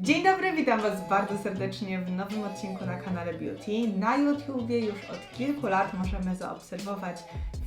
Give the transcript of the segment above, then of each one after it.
Dzień dobry, witam Was bardzo serdecznie w nowym odcinku na kanale Beauty. Na YouTubie już od kilku lat możemy zaobserwować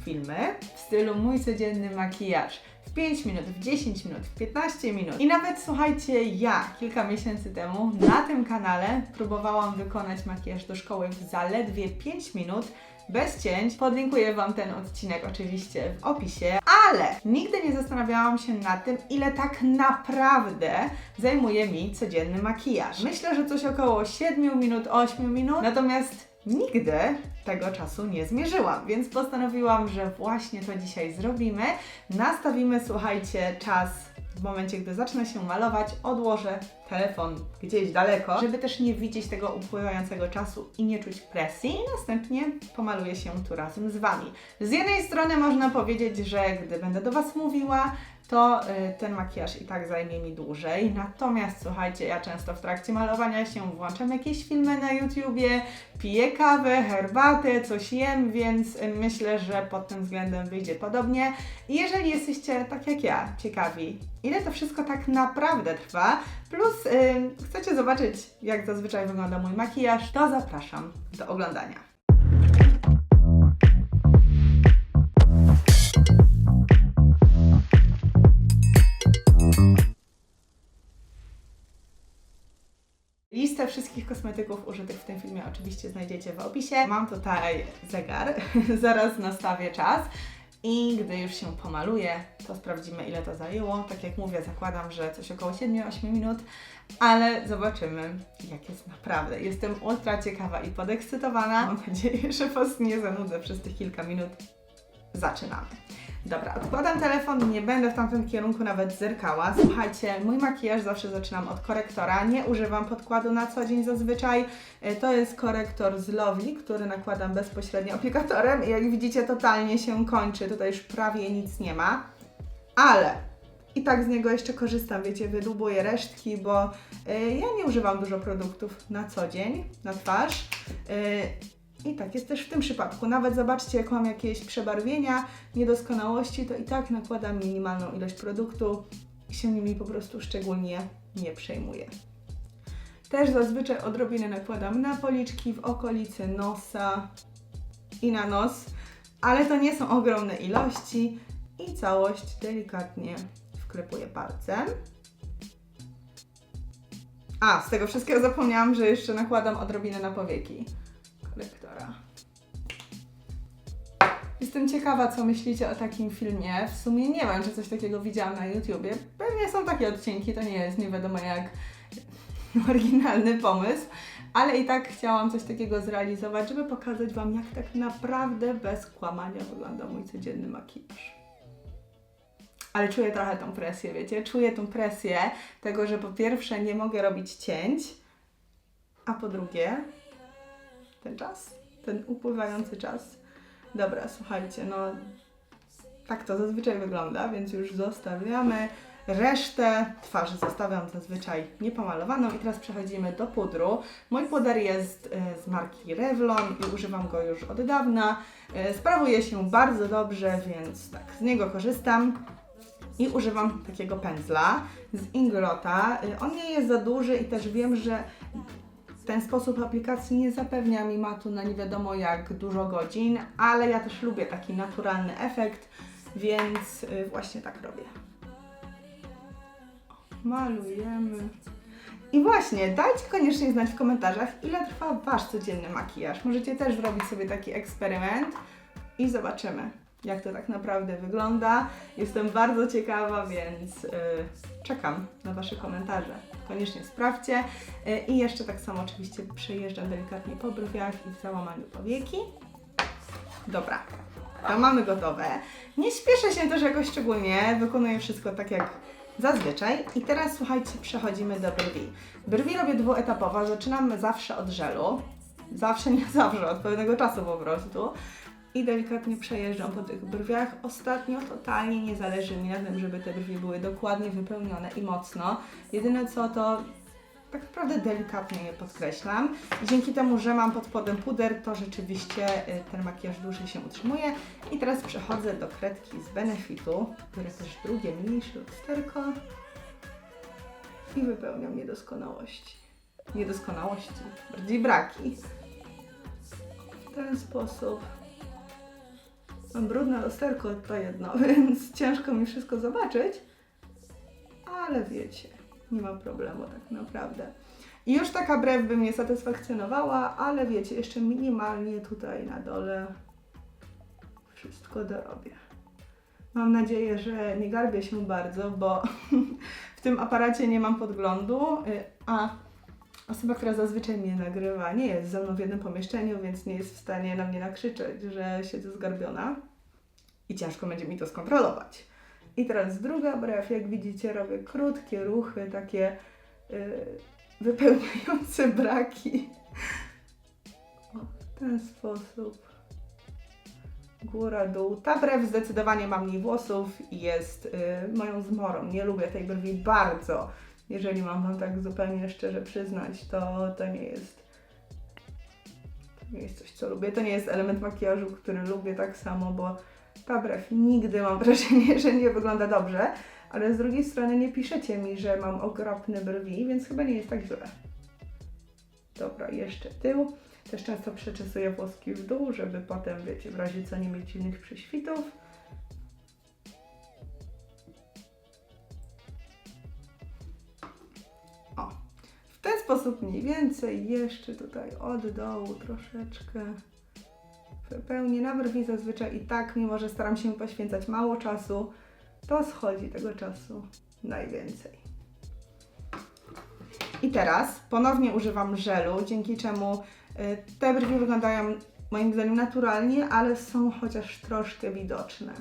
filmy w stylu mój codzienny makijaż. W 5 minut, w 10 minut, w 15 minut. I nawet słuchajcie, ja kilka miesięcy temu na tym kanale próbowałam wykonać makijaż do szkoły w zaledwie 5 minut bez cięć. Podlinkuję Wam ten odcinek oczywiście w opisie, ale nigdy nie zastanawiałam się nad tym, ile tak naprawdę zajmuje mi codzienny makijaż. Myślę, że coś około 7 minut, 8 minut, natomiast nigdy tego czasu nie zmierzyłam, więc postanowiłam, że właśnie to dzisiaj zrobimy. Nastawimy, słuchajcie, czas w momencie, gdy zacznę się malować, odłożę telefon gdzieś daleko, żeby też nie widzieć tego upływającego czasu i nie czuć presji i następnie pomaluję się tu razem z Wami. Z jednej strony można powiedzieć, że gdy będę do Was mówiła, to y, ten makijaż i tak zajmie mi dłużej. Natomiast słuchajcie, ja często w trakcie malowania się włączam jakieś filmy na YouTubie, piję kawę, herbatę, coś jem, więc y, myślę, że pod tym względem wyjdzie podobnie. Jeżeli jesteście, tak jak ja, ciekawi, ile to wszystko tak naprawdę trwa, plus y, chcecie zobaczyć, jak zazwyczaj wygląda mój makijaż, to zapraszam do oglądania. Wszystkich kosmetyków użytych w tym filmie oczywiście znajdziecie w opisie. Mam tutaj zegar, zaraz nastawię czas. I gdy już się pomaluję, to sprawdzimy ile to zajęło. Tak jak mówię, zakładam, że coś około 7-8 minut, ale zobaczymy jak jest naprawdę. Jestem ultra ciekawa i podekscytowana. Mam nadzieję, że Was nie zanudzę przez tych kilka minut. Zaczynamy. Dobra, odkładam telefon, nie będę w tamtym kierunku nawet zerkała. Słuchajcie, mój makijaż zawsze zaczynam od korektora. Nie używam podkładu na co dzień zazwyczaj. E, To jest korektor z Lovely, który nakładam bezpośrednio aplikatorem i jak widzicie totalnie się kończy. Tutaj już prawie nic nie ma. Ale i tak z niego jeszcze korzystam, wiecie, wydubuję resztki, bo y, ja nie używam dużo produktów na co dzień, na twarz. Y, i tak jest też w tym przypadku. Nawet zobaczcie, jak mam jakieś przebarwienia, niedoskonałości, to i tak nakładam minimalną ilość produktu i się nimi po prostu szczególnie nie przejmuję. Też zazwyczaj odrobinę nakładam na policzki w okolicy nosa i na nos, ale to nie są ogromne ilości i całość delikatnie wklepuję palcem. A, z tego wszystkiego zapomniałam, że jeszcze nakładam odrobinę na powieki korektora. Jestem ciekawa, co myślicie o takim filmie. W sumie nie wiem, czy coś takiego widziałam na YouTubie. Pewnie są takie odcinki, to nie jest nie wiadomo jak oryginalny pomysł, ale i tak chciałam coś takiego zrealizować, żeby pokazać Wam, jak tak naprawdę bez kłamania wygląda mój codzienny makijaż. Ale czuję trochę tą presję, wiecie? Czuję tą presję tego, że po pierwsze nie mogę robić cięć, a po drugie ten czas, ten upływający czas. Dobra, słuchajcie, no tak to zazwyczaj wygląda, więc już zostawiamy. Resztę twarzy zostawiam zazwyczaj niepomalowaną i teraz przechodzimy do pudru. Mój puder jest e, z marki Revlon i używam go już od dawna. E, Sprawuje się bardzo dobrze, więc tak, z niego korzystam. I używam takiego pędzla z Inglota. E, On nie jest za duży i też wiem, że ten sposób aplikacji nie zapewnia mi matu na nie wiadomo jak dużo godzin, ale ja też lubię taki naturalny efekt, więc y, właśnie tak robię. Malujemy. I właśnie, dajcie koniecznie znać w komentarzach, ile trwa Wasz codzienny makijaż. Możecie też zrobić sobie taki eksperyment i zobaczymy, jak to tak naprawdę wygląda. Jestem bardzo ciekawa, więc y, czekam na Wasze komentarze. Koniecznie sprawdźcie. Y, I jeszcze tak samo oczywiście przejeżdżam delikatnie po brwiach i w załamaniu powieki. Dobra, to mamy gotowe. Nie śpieszę się też jakoś szczególnie, wykonuję wszystko tak jak zazwyczaj. I teraz słuchajcie, przechodzimy do brwi. Brwi robię dwuetapowo, zaczynam zawsze od żelu. Zawsze, nie zawsze, od pewnego czasu po prostu. I delikatnie przejeżdżam po tych brwiach. Ostatnio totalnie nie zależy mi na tym, żeby te brwi były dokładnie wypełnione i mocno. Jedyne co to tak naprawdę delikatnie je podkreślam. Dzięki temu, że mam pod spodem puder, to rzeczywiście y, ten makijaż dłużej się utrzymuje. I teraz przechodzę do kredki z Benefitu, które też drugie mniejsze lusterko. i wypełniam niedoskonałości. Niedoskonałości, bardziej braki. W ten sposób. Mam brudne lusterko to jedno, więc ciężko mi wszystko zobaczyć, ale wiecie, nie ma problemu tak naprawdę. I już taka brew by mnie satysfakcjonowała, ale wiecie, jeszcze minimalnie tutaj na dole wszystko dorobię. Mam nadzieję, że nie garbię się bardzo, bo w tym aparacie nie mam podglądu, y, a osoba, która zazwyczaj mnie nagrywa, nie jest ze mną w jednym pomieszczeniu, więc nie jest w stanie na mnie nakrzyczeć, że siedzę zgarbiona i ciężko będzie mi to skontrolować. I teraz druga brew, jak widzicie, robię krótkie ruchy, takie y, wypełniające braki. O, w ten sposób. Góra, dół. Ta brew zdecydowanie ma mniej włosów i jest y, moją zmorą. Nie lubię tej brwi bardzo. Jeżeli mam Wam tak zupełnie szczerze przyznać, to to nie jest to nie jest coś, co lubię. To nie jest element makijażu, który lubię tak samo, bo ta brew nigdy mam wrażenie, że nie wygląda dobrze, ale z drugiej strony nie piszecie mi, że mam okropne brwi, więc chyba nie jest tak źle. Dobra, jeszcze tył. Też często przeczesuję włoski w dół, żeby potem, wiecie, w razie co nie mieć innych prześwitów. Sposób mniej więcej, jeszcze tutaj od dołu troszeczkę wypełnię na brwi zazwyczaj i tak, mimo że staram się poświęcać mało czasu, to schodzi tego czasu najwięcej. I teraz ponownie używam żelu, dzięki czemu y, te brwi wyglądają moim zdaniem naturalnie, ale są chociaż troszkę widoczne.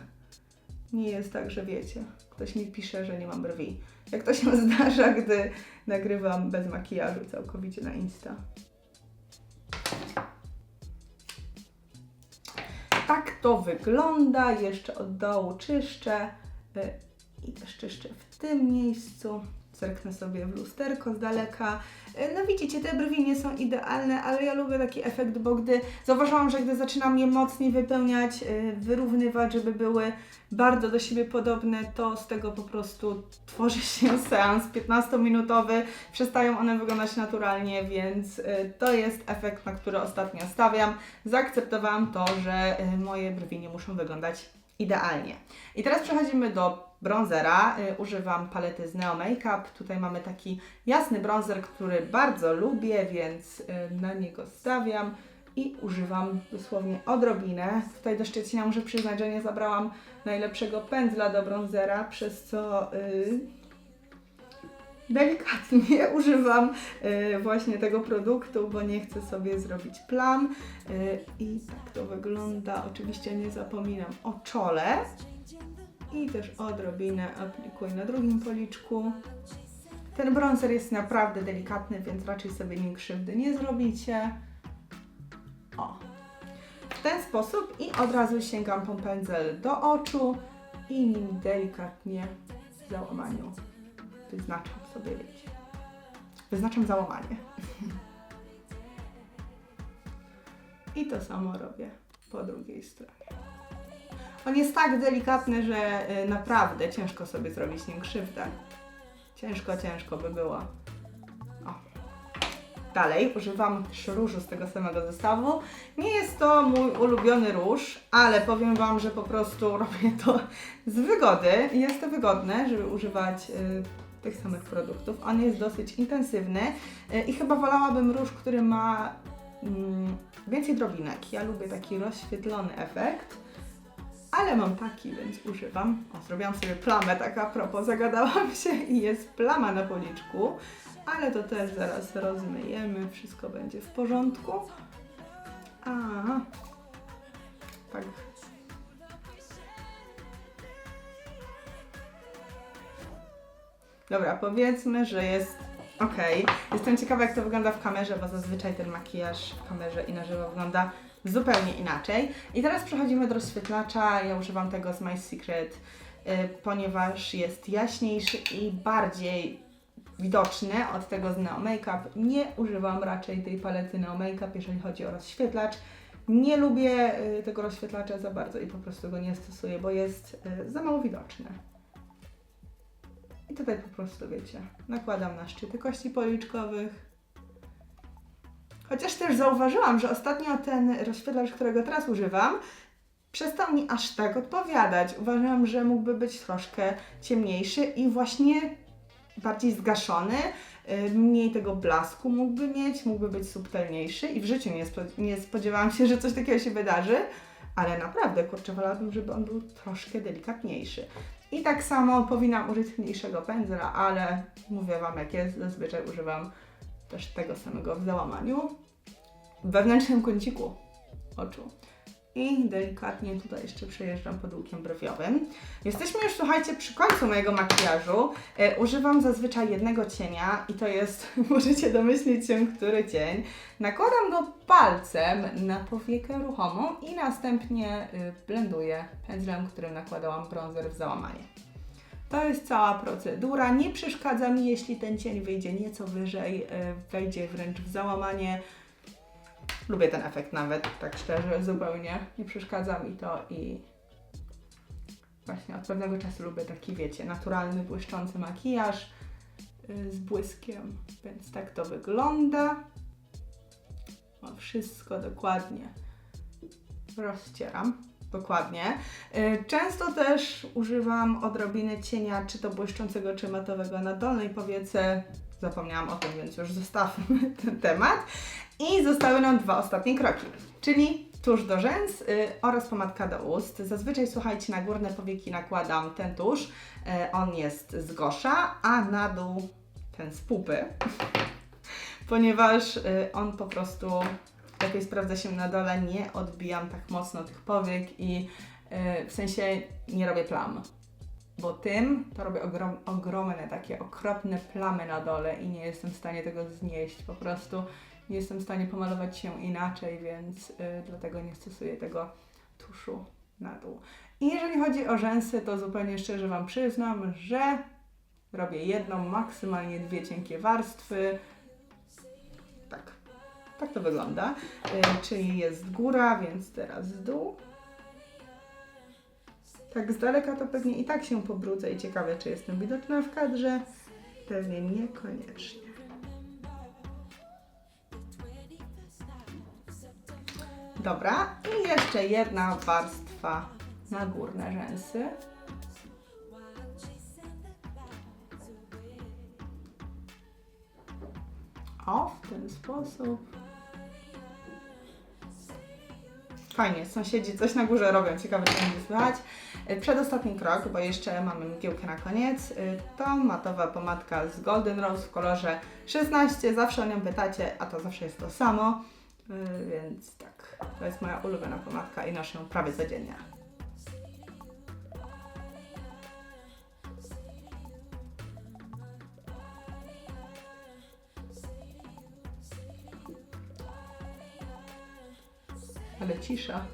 Nie jest tak, że wiecie, ktoś mi pisze, że nie mam brwi. Jak to się zdarza, gdy nagrywam bez makijażu całkowicie na Insta. Tak to wygląda. Jeszcze od dołu czyszczę y, i też czyszczę w tym miejscu. Zerknę sobie w lusterko z daleka. Y, No widzicie, te brwi nie są idealne, ale ja lubię taki efekt, bo gdy zauważyłam, że gdy zaczynam je mocniej wypełniać, y, wyrównywać, żeby były bardzo do siebie podobne, to z tego po prostu tworzy się seans 15-minutowy. Przestają one wyglądać naturalnie, więc y, to jest efekt, na który ostatnio stawiam. Zaakceptowałam to, że moje brwi nie muszą wyglądać idealnie. I teraz przechodzimy do bronzera. Y, Używam palety z Neo Makeup. Tutaj mamy taki jasny bronzer, który bardzo lubię, więc y, na niego stawiam i używam dosłownie odrobinę. Tutaj do Szczecina muszę przyznać, że nie zabrałam najlepszego pędzla do bronzera, przez co y, delikatnie używam y, właśnie tego produktu, bo nie chcę sobie zrobić plam. Y, I tak to wygląda. Oczywiście nie zapominam o czole. I też odrobinę aplikuję na drugim policzku. Ten bronzer jest naprawdę delikatny, więc raczej sobie nim krzywdy nie zrobicie. O. W ten sposób i od razu sięgam po pędzel do oczu i nim delikatnie w załamaniu wyznaczam sobie, wiecie. Wyznaczam załamanie. I to samo robię po drugiej stronie. On jest tak delikatny, że y, naprawdę ciężko sobie zrobić nim krzywdę. Ciężko, ciężko by było. O. Dalej używam różu z tego samego zestawu. Nie jest to mój ulubiony róż, ale powiem Wam, że po prostu robię to z wygody. Jest to wygodne, żeby używać y, tych samych produktów. On jest dosyć intensywny y, i chyba wolałabym róż, który ma mm, więcej drobinek. Ja lubię taki rozświetlony efekt. Ale mam taki, więc używam. O, zrobiłam sobie plamę, tak a propos, zagadałam się i jest plama na policzku, ale to też zaraz rozmyjemy, wszystko będzie w porządku. A, tak. Dobra, powiedzmy, że jest ok. Jestem ciekawa, jak to wygląda w kamerze, bo zazwyczaj ten makijaż w kamerze i na żywo wygląda zupełnie inaczej. I teraz przechodzimy do rozświetlacza. Ja używam tego z My Secret, y, ponieważ jest jaśniejszy i bardziej widoczny od tego z Neo Makeup. Nie używam raczej tej palety Neo Makeup, jeżeli chodzi o rozświetlacz. Nie lubię y, tego rozświetlacza za bardzo i po prostu go nie stosuję, bo jest y, za mało widoczny. I tutaj po prostu, wiecie, nakładam na szczyty kości policzkowych. Chociaż też zauważyłam, że ostatnio ten rozświetlacz, którego teraz używam, przestał mi aż tak odpowiadać. Uważam, że mógłby być troszkę ciemniejszy i właśnie bardziej zgaszony, y, mniej tego blasku mógłby mieć, mógłby być subtelniejszy i w życiu nie, spo- nie spodziewałam się, że coś takiego się wydarzy, ale naprawdę, kurczę, wolałabym, żeby on był troszkę delikatniejszy. I tak samo powinnam użyć mniejszego pędzla, ale mówię Wam jak jest, zazwyczaj używam też tego samego w załamaniu w wewnętrznym kąciku oczu. I delikatnie tutaj jeszcze przejeżdżam pod łukiem brwiowym. Jesteśmy już, słuchajcie, przy końcu mojego makijażu. E, używam zazwyczaj jednego cienia i to jest, możecie domyślić się, który cień. Nakładam go palcem na powiekę ruchomą i następnie y, blenduję pędzlem, którym nakładałam bronzer w załamanie. To jest cała procedura. Nie przeszkadza mi, jeśli ten cień wyjdzie nieco wyżej, y, wejdzie wręcz w załamanie. Lubię ten efekt nawet, tak szczerze, zupełnie. Nie przeszkadza mi to i właśnie od pewnego czasu lubię taki, wiecie, naturalny, błyszczący makijaż y, z błyskiem. Więc tak to wygląda. O, wszystko dokładnie rozcieram. Dokładnie. Y, Często też używam odrobiny cienia, czy to błyszczącego, czy matowego na dolnej powiece. Zapomniałam o tym, więc już zostawmy ten temat. I zostały nam dwa ostatnie kroki, czyli tusz do rzęs y, oraz pomadka do ust. Zazwyczaj, słuchajcie, na górne powieki nakładam ten tusz. Y, on jest z gosza, a na dół ten z pupy, ponieważ on po prostu lepiej sprawdza się na dole. Nie odbijam tak mocno tych powiek i y, w sensie nie robię plam. Bo tym to robię ogrom, ogromne, takie okropne plamy na dole i nie jestem w stanie tego znieść. Po prostu nie jestem w stanie pomalować się inaczej, więc y, dlatego nie stosuję tego tuszu na dół. I jeżeli chodzi o rzęsy, to zupełnie szczerze Wam przyznam, że robię jedną, maksymalnie dwie cienkie warstwy. Tak, to wygląda. Y, czyli jest góra, więc teraz dół. Tak z daleka to pewnie i tak się pobrudzę i ciekawe, czy jestem widoczna w kadrze. Pewnie niekoniecznie. Dobra, i jeszcze jedna warstwa na górne rzęsy. O, w ten sposób. Fajnie, sąsiedzi coś na górze robią, ciekawe czy będzie słychać. Y, Przedostatni krok, bo jeszcze mamy mgiełkę na koniec, y, to matowa pomadka z Golden Rose w kolorze 16. Zawsze o nią pytacie, a to zawsze jest to samo. Y, Więc tak, to jest moja ulubiona pomadka i noszę ją prawie codziennie. Ale cisza.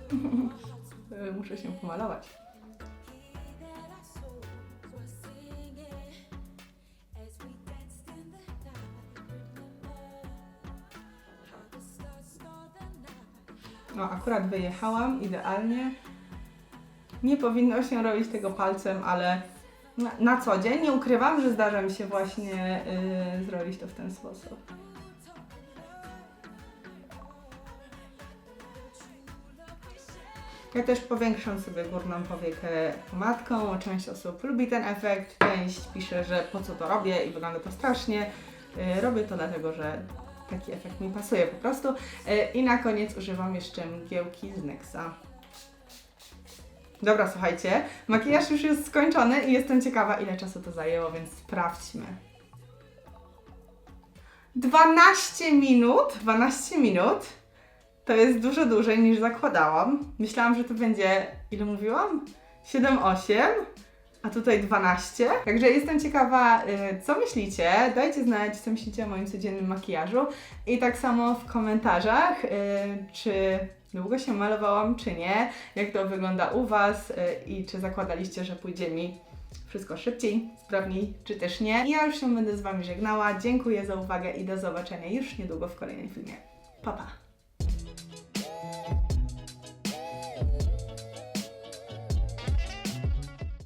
Y, Muszę się pomalować. No, akurat wyjechałam idealnie. Nie powinno się robić tego palcem, ale na, na co dzień nie ukrywam, że zdarza mi się właśnie yy, zrobić to w ten sposób. Ja też powiększam sobie górną powiekę pomadką. Część osób lubi ten efekt, część pisze, że po co to robię i wygląda to strasznie. Yy, Robię to dlatego, że taki efekt mi pasuje po prostu. Yy, I na koniec używam jeszcze mgiełki z Nexa. Dobra, słuchajcie, makijaż już jest skończony i jestem ciekawa, ile czasu to zajęło, więc sprawdźmy. 12 minut, 12 minut. To jest dużo dłużej niż zakładałam. Myślałam, że to będzie, ile mówiłam? 7-8, a tutaj 12. Także jestem ciekawa, y, co myślicie. Dajcie znać, co myślicie o moim codziennym makijażu. I tak samo w komentarzach, y, czy długo się malowałam, czy nie, jak to wygląda u Was y, i czy zakładaliście, że pójdzie mi wszystko szybciej, sprawniej, czy też nie. I ja już się będę z Wami żegnała. Dziękuję za uwagę i do zobaczenia już niedługo w kolejnym filmie. Pa, pa!